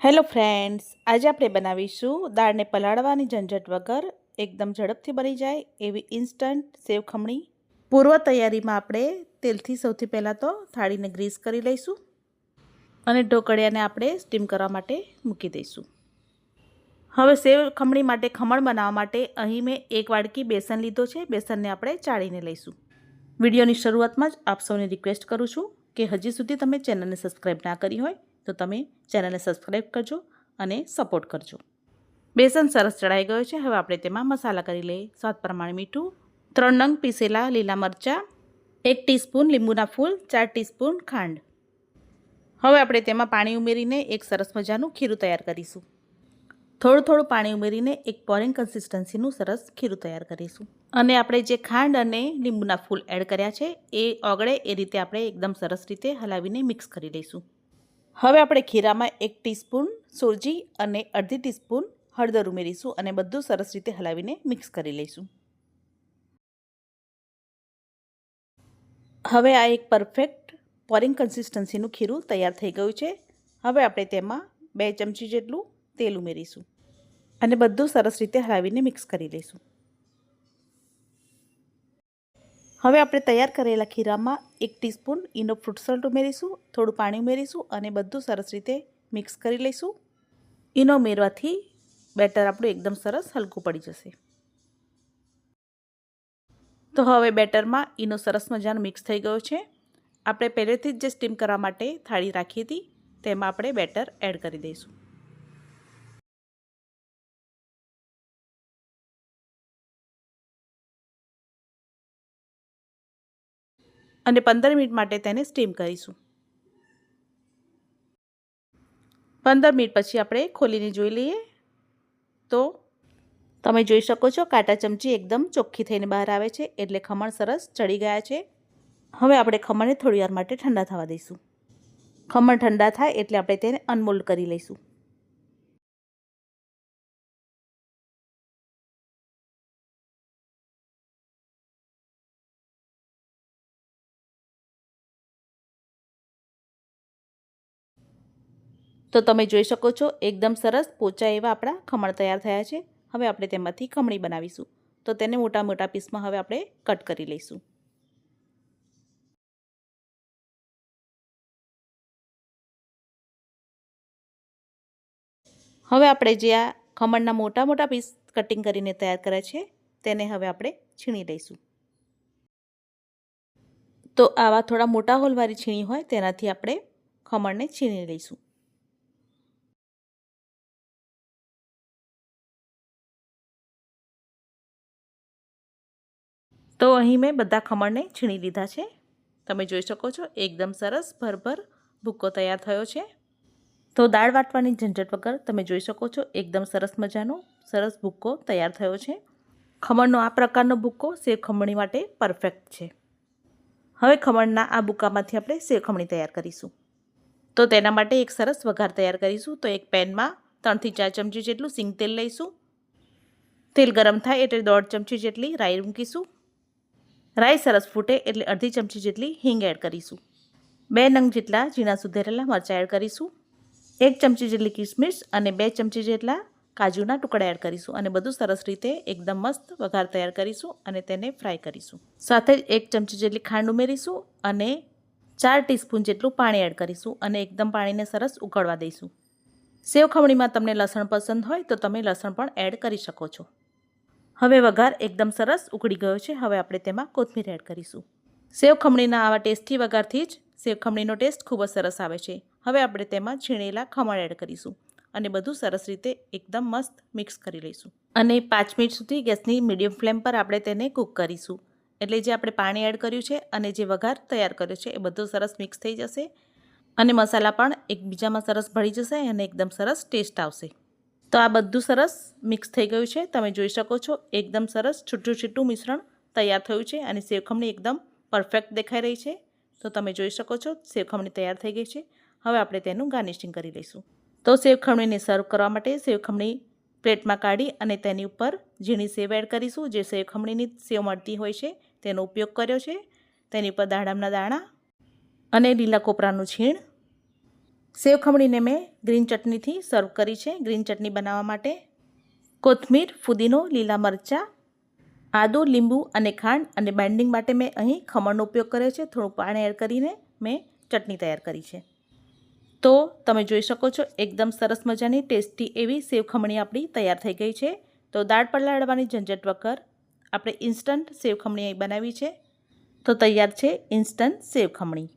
Hello friends આજે આપણે બનાવીશું દાળને પલાળવાની ઝંઝટ વગર એકદમ ઝડપથી બની જાય એવી ઇન્સ્ટન્ટ સેવ ખમણી. પૂર્વ તૈયારીમાં આપણે તેલથી સૌથી પહેલાં તો થાળીને ગ્રીસ કરી લઈશું અને ઢોકળિયાને આપણે સ્ટીમ કરવા માટે મૂકી દઈશું. હવે સેવ ખમણી માટે ખમણ બનાવવા માટે અહીં મેં એક વાડકી બેસન લીધો છે. બેસનને આપણે ચાળીને લઈશું. વિડીયોની શરૂઆતમાં જ આપ સૌને રિક્વેસ્ટ કરું છું કે હજી સુધી તમે ચેનલને સબસ્ક્રાઈબ ના કરી હોય તો તમે ચેનલને સબસ્ક્રાઈબ કરજો અને સપોર્ટ કરજો. બેસન સરસ ચડાઈ ગયો છે. હવે આપણે તેમાં મસાલા કરી લઈએ. સ્વાદ પ્રમાણે મીઠું, ત્રણ નંગ પીસેલા લીલા મરચાં, એક ટીસ્પૂન લીંબુના ફૂલ, ચાર ટીસ્પૂન ખાંડ. હવે આપણે તેમાં પાણી ઉમેરીને એક સરસ મજાનું ખીરું તૈયાર કરીશું. થોડું થોડું પાણી ઉમેરીને એક પોરિંગ કન્સિસ્ટન્સીનું સરસ ખીરું તૈયાર કરીશું. અને આપણે જે ખાંડ અને લીંબુના ફૂલ એડ કર્યા છે, એ ઓગળે એ રીતે આપણે એકદમ સરસ રીતે હલાવીને મિક્સ કરી લઈશું. હવે આપણે ખીરામાં એક ટીસ્પૂન સોજી અને અડધી ટીસ્પૂન હળદર ઉમેરીશું અને બધું સરસ રીતે હલાવીને મિક્સ કરી લઈશું. હવે આ એક પરફેક્ટ પોરિંગ કન્સિસ્ટન્સીનું ખીરું તૈયાર થઈ ગયું છે. હવે આપણે તેમાં બે ચમચી જેટલું તેલ ઉમેરીશું અને બધું સરસ રીતે હલાવીને મિક્સ કરી લઈશું. હવે આપણે તૈયાર કરેલા ખીરામાં એક ટીસ્પૂન ઇનો ફ્રૂટ સોલ્ટ ઉમેરીશું, થોડું પાણી ઉમેરીશું અને બધું સરસ રીતે મિક્સ કરી લઈશું. ઇનો ઉમેરવાથી બેટર આપણું એકદમ સરસ હલકું પડી જશે. તો હવે બેટરમાં ઈનો સરસ મજાનો મિક્સ થઈ ગયો છે. આપણે પહેલેથી જ જે સ્ટીમ કરવા માટે થાળી રાખી હતી, તેમાં આપણે બેટર એડ કરી દઈશું. અને પંદર મિનિટ માટે તેને સ્ટીમ કરીશું. પંદર મિનિટ પછી આપણે ખોલીને જોઈ લઈએ. તો તમે જોઈ શકો છો કાંટા ચમચી એકદમ ચોખ્ખી થઈને બહાર આવે છે, એટલે ખમણ સરસ ચડી ગયા છે. હવે આપણે ખમણને થોડી વાર માટે ઠંડા થવા દઈશું. ખમણ ઠંડા થાય એટલે આપણે તેને અનમોલ્ડ કરી લઈશું. તો તમે જોઈ શકો છો, એકદમ સરસ પોચા એવા આપણા ખમણ તૈયાર થયા છે. હવે આપણે તેમાંથી ખમણી બનાવીશું. તો તેને મોટા મોટા પીસમાં હવે આપણે કટ કરી લઈશું. હવે આપણે જે આ ખમણના મોટા મોટા પીસ કટિંગ કરીને તૈયાર કર્યા છે, તેને હવે આપણે છીણી લઈશું. તો આવા થોડા મોટા હોલવાળી છીણી હોય, તેનાથી આપણે ખમણને છીણી લઈશું. તો અહીં મેં બધા ખમણને છીણી લીધા છે. તમે જોઈ શકો છો, એકદમ સરસ ભરભર ભૂક્કો તૈયાર થયો છે. તો દાળ વાટવાની ઝંઝટ વગર તમે જોઈ શકો છો, એકદમ સરસ મજાનો, સરસ ભૂક્કો તૈયાર થયો છે. ખમણનો આ પ્રકારનો ભૂક્કો સેવ ખમણી માટે પરફેક્ટ છે. હવે ખમણના આ ભૂક્કામાંથી આપણે સેવ ખમણી તૈયાર કરીશું. તો તેના માટે એક સરસ વઘાર તૈયાર કરીશું. તો એક પેનમાં ત્રણથી ચાર ચમચી જેટલું સિંગ તેલ લઈશું. તેલ ગરમ થાય એટલે દોઢ ચમચી જેટલી રાઈ મૂકીશું. રાઈ સરસ ફૂટે એટલે અડધી ચમચી જેટલી હિંગ એડ કરીશું. બે નંગ જેટલા ઝીણા સુધેરેલા મરચાં એડ કરીશું. એક ચમચી જેટલી કિસમિસ અને બે ચમચી જેટલા કાજુના ટુકડા એડ કરીશું અને બધું સરસ રીતે એકદમ મસ્ત વઘાર તૈયાર કરીશું અને તેને ફ્રાય કરીશું. સાથે જ એક ચમચી જેટલી ખાંડ ઉમેરીશું અને ચાર ટીસ્પૂન જેટલું પાણી એડ કરીશું અને એકદમ પાણીને સરસ ઉકળવા દઈશું. સેવ ખમણીમાં તમને લસણ પસંદ હોય તો તમે લસણ પણ એડ કરી શકો છો. હવે વઘાર એકદમ સરસ ઉકળી ગયો છે. હવે આપણે તેમાં કોથમીર એડ કરીશું. સેવ ખમણીના આવા ટેસ્ટી વઘારથી જ સેવ ખમણીનો ટેસ્ટ ખૂબ જ સરસ આવે છે. હવે આપણે તેમાં છીણેલા ખમણ એડ કરીશું અને બધું સરસ રીતે એકદમ મસ્ત મિક્સ કરી લઈશું. અને પાંચ મિનિટ સુધી ગેસની મીડિયમ ફ્લેમ પર આપણે તેને કૂક કરીશું. એટલે જે આપણે પાણી એડ કર્યું છે અને જે વઘાર તૈયાર કર્યો છે એ બધું સરસ મિક્સ થઈ જશે. અને મસાલા પણ એકબીજામાં સરસ ભળી જશે અને એકદમ સરસ ટેસ્ટ આવશે. તો આ બધું સરસ મિક્સ થઈ ગયું છે. તમે જોઈ શકો છો, એકદમ સરસ છૂટું છૂટું મિશ્રણ તૈયાર થયું છે અને સેવખમણી એકદમ પરફેક્ટ દેખાઈ રહી છે. તો તમે જોઈ શકો છો સેવખમણી તૈયાર થઈ ગઈ છે. હવે આપણે તેનું ગાર્નિશિંગ કરી લઈશું. તો સેવખમણીને સર્વ કરવા માટે સેવખમણી પ્લેટમાં કાઢી અને તેની ઉપર ઝીણી સેવ એડ કરીશું. જે સેવખમણીની સેવ મળતી હોય છે, તેનો ઉપયોગ કર્યો છે. તેની ઉપર દાડમના દાણા અને લીલા કોપરાનું છીણ સેવ ખમણીને મેં ગ્રીન ચટણીથી સર્વ કરી છે. ગ્રીન ચટણી બનાવવા માટે કોથમીર, ફુદીનો, લીલા મરચાં, આદુ, લીંબુ અને ખાંડ અને બાઇન્ડિંગ માટે મેં અહીં ખમણનો ઉપયોગ કર્યો છે. થોડું પાણી એડ કરીને મેં ચટણી તૈયાર કરી છે. તો તમે જોઈ શકો છો, એકદમ સરસ મજાની ટેસ્ટી એવી સેવ ખમણી આપણી તૈયાર થઈ ગઈ છે. તો દાળ પલાળવાની ઝંઝટ વગર આપણે ઇન્સ્ટન્ટ સેવ ખમણી બનાવી છે. તો તૈયાર છે ઇન્સ્ટન્ટ સેવ ખમણી.